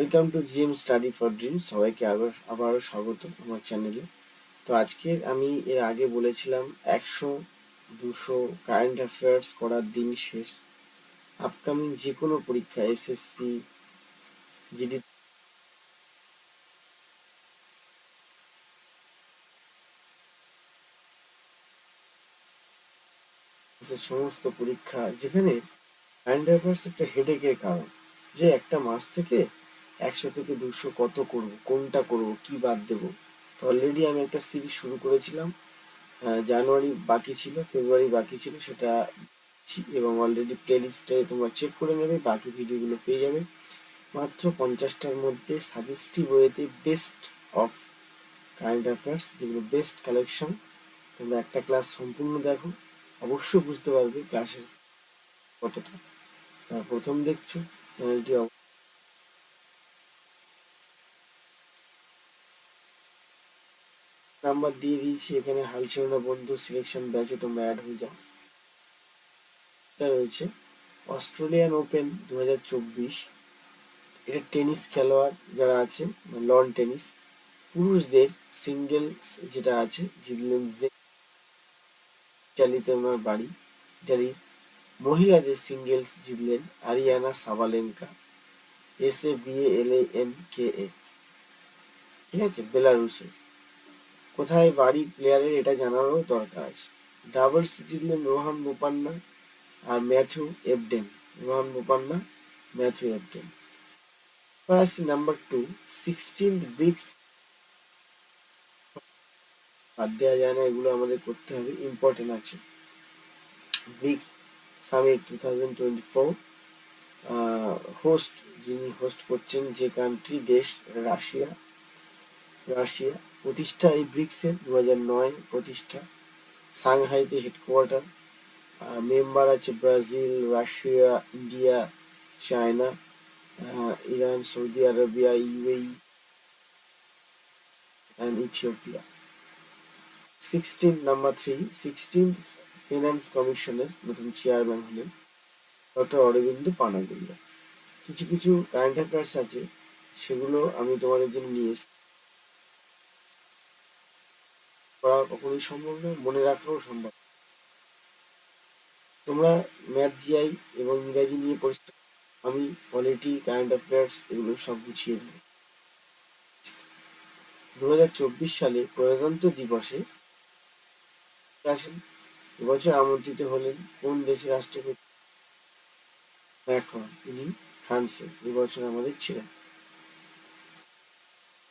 Welcome to GM study for dream সবাইকে আবার আবারও স্বাগত আমার চ্যানেলে তো আজকে আমি এর আগে বলেছিলাম একশো, দুশো কারেন্ট অ্যাফেয়ার্স করার দিন শেষ। আপকামিং যে কোনো পরীক্ষা এসএসসি জিডি সমস্ত পরীক্ষা, যেখানে কারেন্ট অ্যাফেয়ার্স একটা হেডেকের কারণ। যে একটা মাস থেকে একশো থেকে দুশো কত করব, কোনটা করব, কি বাদ দেব? তো অলরেডি আমি একটা সিরিজ শুরু করেছিলাম জানুয়ারি বাকি ছিল, ফেব্রুয়ারি বাকি ছিল, সেটা এবং অলরেডি প্লে লিস্টে তোমরা চেক করে নেবে, বাকি ভিডিওগুলো পেয়ে যাবে। মাত্র পঞ্চাশটার মধ্যে সাজেস্টিভ ওয়েতে বেস্ট অফ কারেন্ট অ্যাফেয়ার্স যেগুলো বেস্ট কালেকশন তোমরা একটা ক্লাস সম্পূর্ণ দেখো, অবশ্যই বুঝতে পারবে ক্লাসের কতটা। প্রথম দেখছ চ্যানেলটি নাম্বার দিয়ে দিয়েছি, এখানে হালছেনা বন্ধু সিলেকশন ব্যাচে তোমরা অ্যাড হয়ে যাও। এটা রয়েছে। অস্ট্রেলিয়ান ওপেন দু এটা টেনিস খেলোয়াড় যারা আছে লন টেনিস পুরুষদের সিঙ্গেলস যেটা আছে জিতলেন ইটালিতে ওনার বাড়ি ইটালির মহিলাদের সিঙ্গেলস জিতলেন Aryna Sabalenka S A B L A N K A ঠিক আছে? বেলারুসের। কোথায় বাড়ি প্লেয়ারের এটা জানারও দরকার আছে। ডাবলস জিতলেন রোহান বোপান্না আর Matthew Ebden Rohan Bopanna Matthew Ebden আসছি নাম্বার টু সিক্সটিন ব্রিক্স বাদ দেওয়া যায় না, এগুলো আমাদের করতে হবে ইম্পর্টেন্ট আছে। BRICS summit two thousand twenty four host যিনি হোস্ট করছেন যে কান্ট্রি দেশ, রাশিয়া রাশিয়া প্রতিষ্ঠা এই ব্রিক্সের দু নয় প্রতিষ্ঠা। সাংহাইতে হেডকোয়ার্টার। মেম্বার আছে Brazil, Russia, India, China Iran, Saudi Arabia, UAE and Ethiopia. Sixteen number three sixteenth finance কমিশনের নতুন চেয়ারম্যান হলেন ডক্টর অরবিন্দ পানাগুল্লা কিছু কিছু কারেন্ট অ্যাফেয়ার্স আছে, সেগুলো আমি তোমাদের জন্য নিয়ে এসেছি। করা কখনোই সম্ভব নয়, মনে রাখাও সম্ভব তোমরা ম্যাথ, জিআই এবং ইংরাজি নিয়ে পরিশ্রম আমি পলিটি, কারেন্ট অ্যাফেয়ার্স এগুলো সব গুছিয়ে দেব দু হাজার চব্বিশ সালে প্রজাতন্ত্র দিবসে আসেন, এবছর আমন্ত্রিত হলেন কোন দেশের রাষ্ট্রপতি? ম্যাক্রন ইনি ফ্রান্সে, এবছর আমাদের ছিলেন।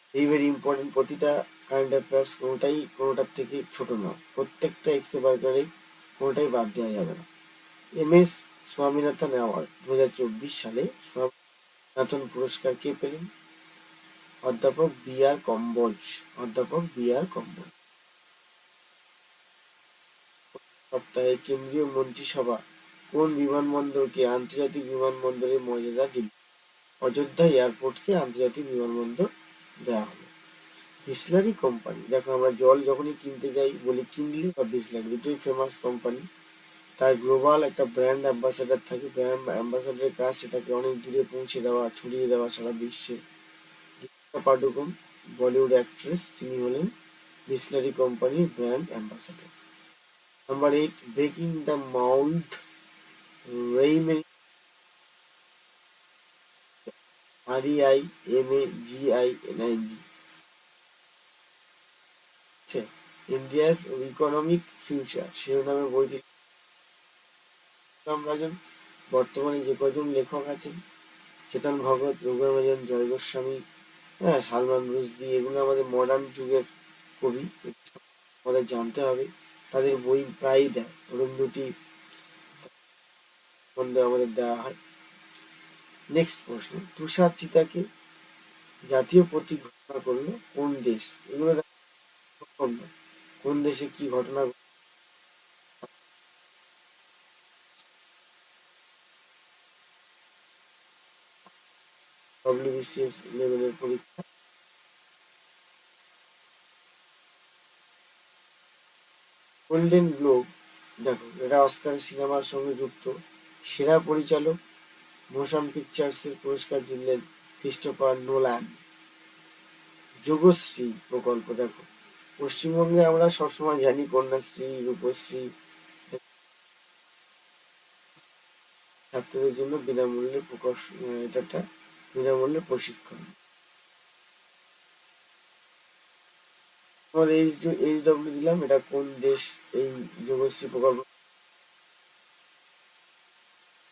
ভেরি ভেরি ইম্পর্টেন্ট প্রতিটা কারেন্ট অ্যাফেয়ার্স কোনোটাই, কোনোটার থেকে ছোট নয় প্রত্যেকটা এক্সে বার্গারে কোনোটাই বাদ দেওয়া যাবে না। এম এস স্বামীনাথন অ্যাওয়ার্ড দু হাজার চব্বিশ সালে স্বামীনাথন পুরস্কার কে পেলেন? অধ্যাপক বি আর কম্বোজ। অধ্যাপক বি আর কম্বোজ। সপ্তাহে কেন্দ্রীয় মন্ত্রিসভা কোন বিমানবন্দরকে আন্তর্জাতিক বিমানবন্দরের মর্যাদা দিবে? অযোধ্যা এয়ারপোর্টকে আন্তর্জাতিক বিমানবন্দর দেওয়া হবে। Bisleri company. দেখো আমরা জল যখনই কিনতে যাই, বলি কিনলে বা বিসলারি, দুটোই ফেমাস কোম্পানি। তার গ্লোবাল একটা ব্র্যান্ড অ্যাম্বাসাডার থাকে ব্র্যান্ড অ্যাম্বাসাডারের কাজ সেটাকে অনেক দূরে পৌঁছে দেওয়া, ছড়িয়ে দেওয়া সারা বিশ্বে। দীপিকা পাডুকোন বলিউড অ্যাক্ট্রেস তিনি হলেন বিসলারি কোম্পানির brand ambassador number eight breaking the mould reima R I M A G I N I G India's economic future শিরোনামে বইটি। রাজন, বর্তমানে যে কজন লেখক আছেন, চেতন ভগত রঘুরামজন জয় গোস্বামী হ্যাঁ সালমান রুশদি, এগুলো আমাদের মডার্ন যুগের কবি। আমাদের জানতে হবে, তাদের বই প্রায়ই দেয় অরুন্ধতি আমাদের দেওয়া হয়। নেক্সট প্রশ্ন, তুষার চিতাকে জাতীয় প্রতীক ঘোষণা করল কোন দেশ? এগুলো কোন দেশে কি ঘটনা ডব্লিউবিসিএস লেভেলের পরীক্ষা। গোল্ডেন গ্লোব দেখো, এটা অস্কার সিনেমার সঙ্গে যুক্ত। সেরা পরিচালক, মোশন পিকচার্সের পুরস্কার জিতলেন ক্রিস্টোফার নোল্যান্ড যোগশ্রী প্রকল্প, দেখো। পশ্চিমবঙ্গে আমরা সবসময় জানি কন্যাশ্রী, রূপশ্রী। ছাত্রদের জন্য বিনামূল্যে প্রকাশ এটা বিনামূল্যে প্রশিক্ষণ। আমাদের এইচ এইচ ডব্লিউ দিলাম, এটা কোন দেশ এই যোগশ্রী প্রকল্প?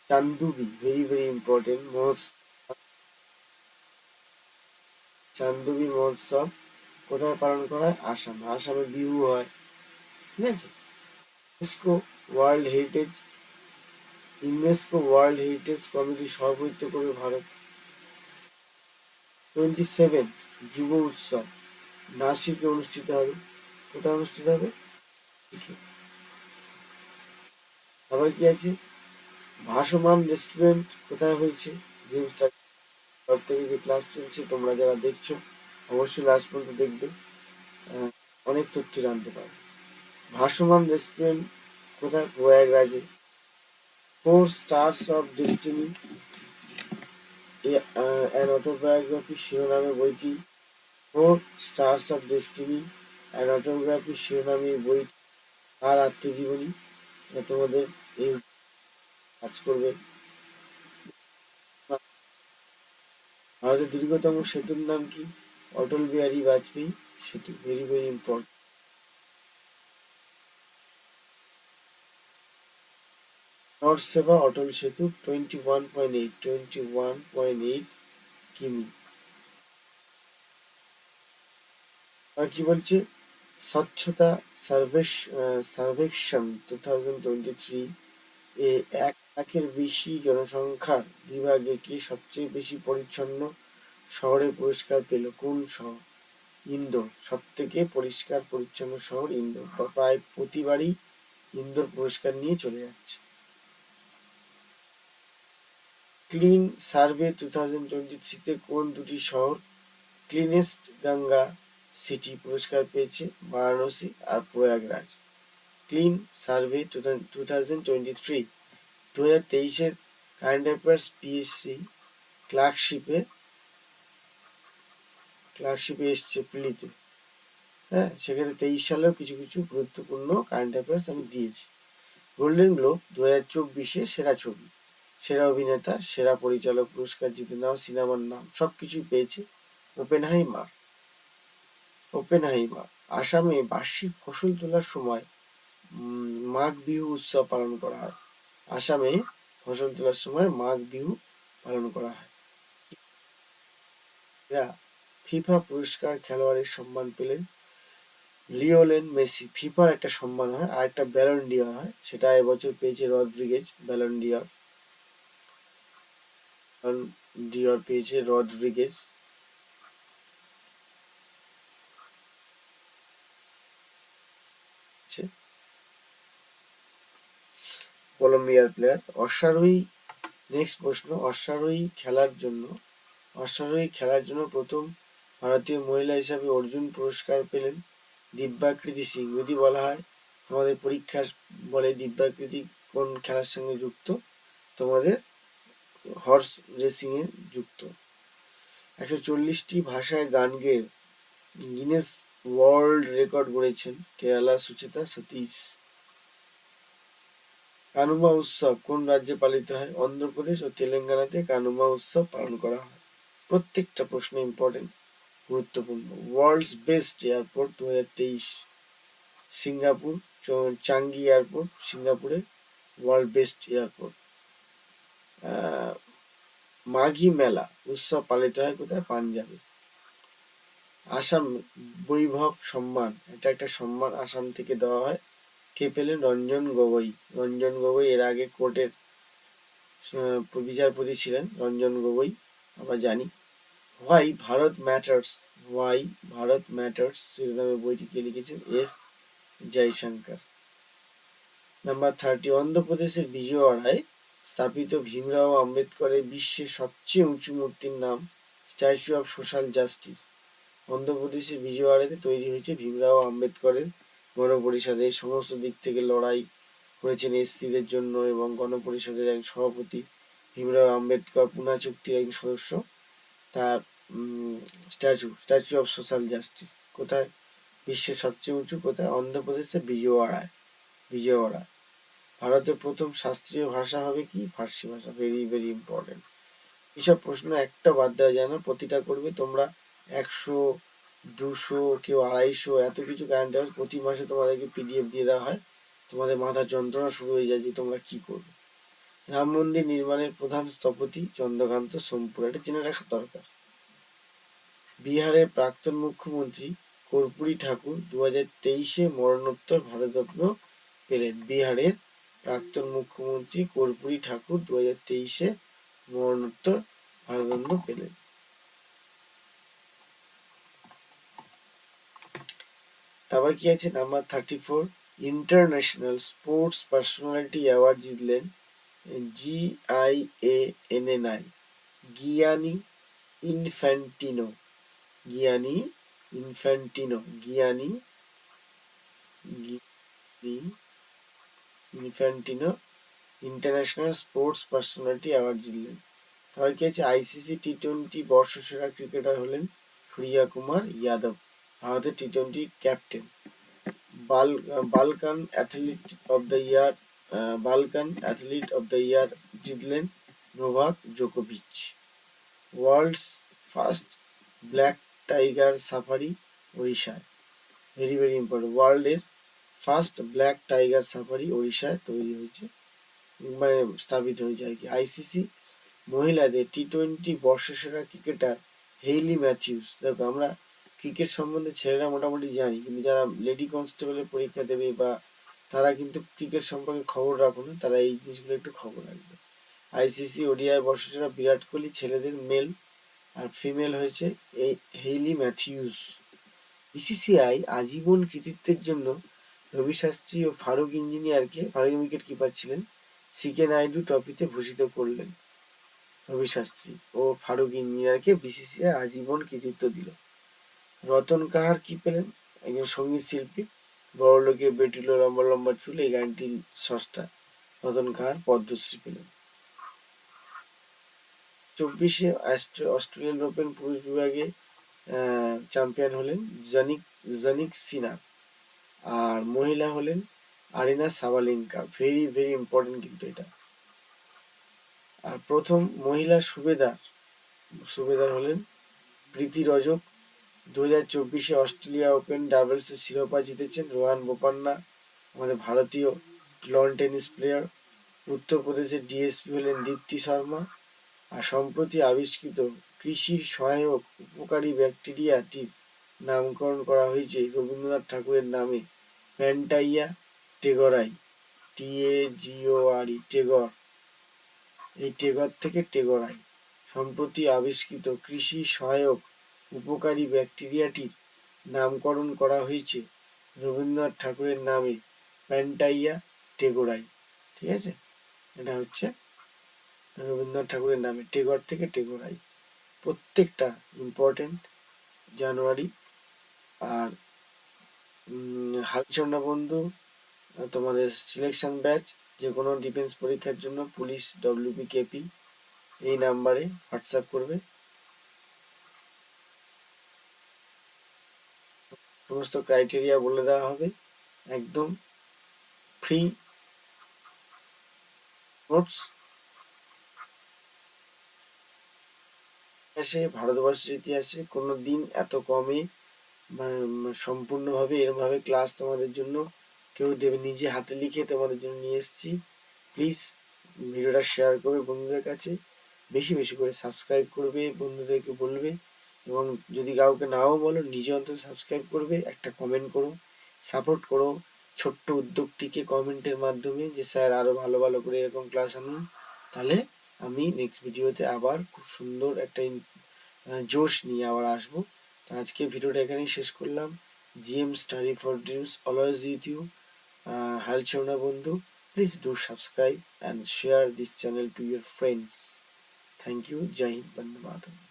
চান্দুবি ভেরি ভেরি ইম্পর্টেন্ট মহোৎসব। চান্দুবি মহোৎসব। কোথায় পালন করা হয় আসামে। আসামে বিহু হয়। ঠিক আছে? UNESCO world heritage UNESCO world heritage committee সভাপতিত্ব করবে ভারত। টোয়েন্টি সেভেন যুব উৎসব। নাসিকে অনুষ্ঠিত হবে। কোথায় অনুষ্ঠিত হবে? আবার কি আছে? ভাসমান রেস্টুরেন্ট কোথায় হয়েছে? তরফ থেকে যে ক্লাস চলছে, তোমরা যারা দেখছ অবশ্যই লাস্ট পর্যন্ত দেখবে অনেক তথ্য জানতে পারবে ভাসমান রেস্টুরেন্ট কোথায়? প্রয়াগরাজে। Four stars of destiny. An autobiography শিরোনামে বইটি। Four stars of destiny an autography শিরোনামে বই আর আত্মজীবনী। তোমাদের এই কাজ করবে। ভারতের দীর্ঘতম সেতুর নাম কি? অটল বিহারী বাজপেয়ী সেতু very very important north Sheva Atal Setu twenty one point eight twenty one point eight কিমি। আর কি বলছে? স্বচ্ছতা সার্ভেশ Survekshan two thousand twenty three এ এক লাখের বেশি জনসংখ্যার বিভাগে কে সবচেয়ে বেশি পরিচ্ছন্ন? শহরে পুরস্কার পেল কোন শহর? ইন্দোর সব থেকে পরিষ্কার পরিচ্ছন্ন শহর ইন্দোর। প্রায় প্রতিবারই ইন্দোর পুরস্কার নিয়ে চলে যাচ্ছে। Clean survey two thousand twenty থ্রিতে কোন দুটি শহর? ক্লিনেস্ট গঙ্গা সিটি পুরস্কার পেয়েছে, বারাণসী আর Prayagraj. Clean survey two thousand twenty three. দু হাজার তেইশের কারেন্ট অ্যাফেয়ার্স পিএসসি ক্লার্কশিপে ক্লার্কশিপে এসছে প্রিলিতে হ্যাঁ সেখানে তেইশ সালের কিছু কিছু গুরুত্বপূর্ণ কারেন্ট অ্যাফেয়ার্স আমি দিয়েছি। গোল্ডেন গ্লোব দু হাজার চব্বিশে সেরা ছবি। সেরা অভিনেতা, সেরা পরিচালক পুরস্কার জিতে নেওয়া সিনেমার নাম সব কিছুই পেয়েছে ওপেন হাইমার ওপেন হাইমার আসামে বার্ষিক ফসল তোলার সময় মাঘ বিহু উৎসব পালন করা হয়। আসামে ফসল তোলার সময় মাঘ বিহু পালন করা হয়। ফিফা পুরস্কার খেলোয়াড়ের সম্মান পেলেন। লিওলেন মেসি, ফিফার একটা সম্মান হয় আর একটা ব্যালন ডিয়ার হয়, সেটা এবছর পেয়েছে রদ্রিগেজ ব্যালন ডিয়ার ডিয়ার পেয়েছে রদ্রিগেজ। কলম্বিয়ার প্লেয়ার অশ্বারোহী নেক্সট প্রশ্ন অশ্বারোহী খেলার জন্য অশ্বারোহী খেলার জন্য প্রথম ভারতীয় মহিলা হিসাবে অর্জুন পুরস্কার পেলেন দিব্যাকৃতি সিং। যদি বলা হয় তোমাদের পরীক্ষার বলে দিব্যাকৃতি কোন খেলার সঙ্গে যুক্ত? তোমাদের হর্স রেসিং এ যুক্ত। একশো চল্লিশটি ভাষায় গান গেয়ে গিনেস ওয়ার্ল্ড রেকর্ড গড়েছেন কেরালা সুচেতা সতীশ। কানুমা উৎসব কোন রাজ্যে পালিত হয়? অন্ধ্রপ্রদেশ ও তেলেঙ্গানাতে কানুমা উৎসব পালন করা হয়। প্রত্যেকটা প্রশ্ন ইম্পর্টেন্ট গুরুত্বপূর্ণ। ওয়ার্ল্ডস বেস্ট এয়ারপোর্ট দু হাজার তেইশ। সিঙ্গাপুর চাঙ্গি এয়ারপোর্ট সিঙ্গাপুরে world best airport. Maghi Mela, উৎসব পালিত হয় কোথায়? পাঞ্জাবে। আসাম বৈভব সম্মান, এটা একটা সম্মান আসাম থেকে দেওয়া হয়। কে পেলেন রঞ্জন গগৈ। রঞ্জন গগৈ এর আগে কোর্টের বিচারপতি ছিলেন রঞ্জন গগৈ, আমরা জানি। Why Bharat matters why Bharat matters শিরোনামে বইটি কে লিখেছেন এস জয়শঙ্কর। নাম্বার থার্টি অন্ধ্রপ্রদেশের বিজয়ওয়াড়ায় স্থাপিত ভীমরাও আম্বেদকরের বিশ্বের সবচেয়ে উঁচু মূর্তির নাম স্ট্যাচু অফ সোশ্যাল জাস্টিস। অন্ধ্রপ্রদেশের বিজয়ওয়াড়াতে তৈরি হয়েছে ভীমরাও আম্বেদকরের গণপরিষদের সমস্ত দিক থেকে লড়াই করেছেন এসসিদের জন্য এবং গণপরিষদের এক সভাপতি ভীমরাও আম্বেদকর, পুনা চুক্তির একজন সদস্য। তার statue statue of social justice কোথায়? বিশ্বের সবচেয়ে উঁচু কোথায়? অন্ধ্রপ্রদেশে বিজয়ওয়াড়ায়, বিজয়ওয়াড়া। ভারতের প্রথম শাস্ত্রীয় ভাষা হবে কি? ফার্সি ভাষা ভেরি ভেরি ইম্পর্টেন্ট এসব প্রশ্ন একটা বাদ দেওয়া যায় না, প্রতিটা করবে তোমরা একশো, দুশো, কেউ আড়াইশো, এত কিছু কারেন্ট প্রতি মাসে তোমাদেরকে পিডিএফ দিয়ে দেওয়া হয়। তোমাদের মাথা যন্ত্রণা শুরু হয়ে যায় যে তোমরা কি করবে। রাম মন্দির নির্মাণের প্রধান স্থপতি চন্দ্রকান্ত সোমপুর এটা জেনে রাখা দরকার। বিহারের প্রাক্তন মুখ্যমন্ত্রী কর্পূরী ঠাকুর দু হাজার তেইশে মরণোত্তর ভারতরত্ন পেলেন। বিহারের প্রাক্তন মুখ্যমন্ত্রী কর্পূরী ঠাকুর দু হাজার তেইশে মরণোত্তর ভারতরত্ন পেলেন। তারপর কি আছে? Number thirty four international sports personality award জিতলেন জি Gianni Infantino Gianni Infantino Gianni Infantino international sports personality award জিতলেন। তারপর কি আছে? আইসিসি টি টোয়েন্টি বর্ষসেরা ক্রিকেটার হলেন সূর্যা কুমার যাদব, ভারতের T twenty captain Bal Balkan athlete of the year Balkan athlete of the year জিতলেন Novak জোকোভিচ world's first black tiger safari ওড়িশায়। Very very important ওয়ার্ল্ডের first black tiger safari ওড়িশায় তৈরি হয়েছে। মানে স্থাপিত হয়েছে আর কি। আইসিসি মহিলাদের টি টোয়েন্টি বর্ষসেরা ক্রিকেটার হেইলি ম্যাথিউস দেখো, আমরা ক্রিকেট সম্বন্ধে ছেলেরা মোটামুটি জানি, কিন্তু যারা লেডি কনস্টেবলের পরীক্ষা দেবে বা তারা কিন্তু ক্রিকেট সম্পর্কে খবর রাখো না, তারা এই জিনিসগুলো একটু খবর রাখবে। আইসিসি ওডিআই বর্ষসেরা বিরাট কোহলি, ছেলেদের মেল আর ফিমেল হয়েছে এই হেইলি ম্যাথিউস বিসিসিআই আজীবন কৃতিত্বের জন্য রবি শাস্ত্রী ও ফারুক ইঞ্জিনিয়ারকে ফারুক উইকেট কিপার ছিলেন। সিকে নাইডু ট্রফিতে ভূষিত করলেন রবি শাস্ত্রী ও ফারুক ইঞ্জিনিয়ারকে বিসিসিআই আজীবন কৃতিত্ব দিল। রতন কাহার কি পেলেন? একজন সংগীত শিল্পী। বড় লোকে বেটিল লম্বা লম্বা চুল গানটির সস্তা রতন কাহার পদ্মশ্রী পেলেন চব্বিশে অস্ট্রেলিয়ান ওপেন পুরুষ বিভাগে চ্যাম্পিয়ন হলেন জানিক জানিক সিনা আর মহিলা হলেন Aryna Sabalenka. Very very important কিন্তু এটা। আর প্রথম মহিলা সুবেদার সুবেদার হলেন প্রীতি রজক দু হাজার চব্বিশে অস্ট্রেলিয়া ওপেন ডাবলসের শিরোপা জিতেছেন রোহান বোপান্না, আমাদের ভারতীয় লন টেনিস প্লেয়ার। উত্তরপ্রদেশের ডিএসপি হলেন দীপ্তি শর্মা। আর সম্প্রতি আবিষ্কৃত কৃষির সহায়ক উপকারী ব্যাকটেরিয়াটির নামকরণ করা হয়েছে রবীন্দ্রনাথ ঠাকুরের নামে। প্যান্টাইয়া টেগরাই টি এ জিও আর ই টেগর। এই টেগর থেকে টেগরাই। সম্প্রতি আবিষ্কৃত কৃষি সহায়ক উপকারী ব্যাকটেরিয়াটির নামকরণ করা হয়েছে রবীন্দ্রনাথ ঠাকুরের নামে, প্যান্টাইয়া টেগোরাই। ঠিক আছে? এটা হচ্ছে রবীন্দ্রনাথ ঠাকুরের নামে, টেগর থেকে টেগোরাই। প্রত্যেকটা ইম্পর্টেন্ট জানুয়ারি। আর হালচন্ডা বন্ধু, তোমাদের সিলেকশন ব্যাচ যে কোনো ডিফেন্স পরীক্ষার জন্য পুলিশ ডব্লিউপি কেপি এই নাম্বারে হোয়াটসঅ্যাপ করবে। সমস্ত ক্রাইটেরিয়া বলে দেওয়া হবে, একদম ফ্রি নোটস ইতিহাসে ভারতবর্ষের ইতিহাসে কোনো দিন এত কমে মানে সম্পূর্ণভাবে এরমভাবে ক্লাস তোমাদের জন্য কেউ দেবে, নিজে হাতে লিখে তোমাদের জন্য নিয়ে এসেছি। প্লিজ ভিডিওটা শেয়ার করবে বন্ধুদের কাছে। বেশি বেশি করে সাবস্ক্রাইব করবে বন্ধুদেরকে বলবে। এবং যদি কাউকে নাও বলো, নিজে অন্তত সাবস্ক্রাইব করবে, একটা কমেন্ট করো সাপোর্ট করো। ছোট্ট উদ্যোগটিকে কমেন্টের মাধ্যমে যে, স্যার আরও ভালো ভালো করে এরকম ক্লাস আনুন। তাহলে আমি নেক্সট ভিডিওতে আবার খুব সুন্দর একটা জোশ নিয়ে আবার আসব। তো আজকে ভিডিওটা এখানেই শেষ করলাম। GM study for dreams always with you হাল বন্ধু। Please do subscribe and share this channel to your friends thank you Jai Hind Vande Mataram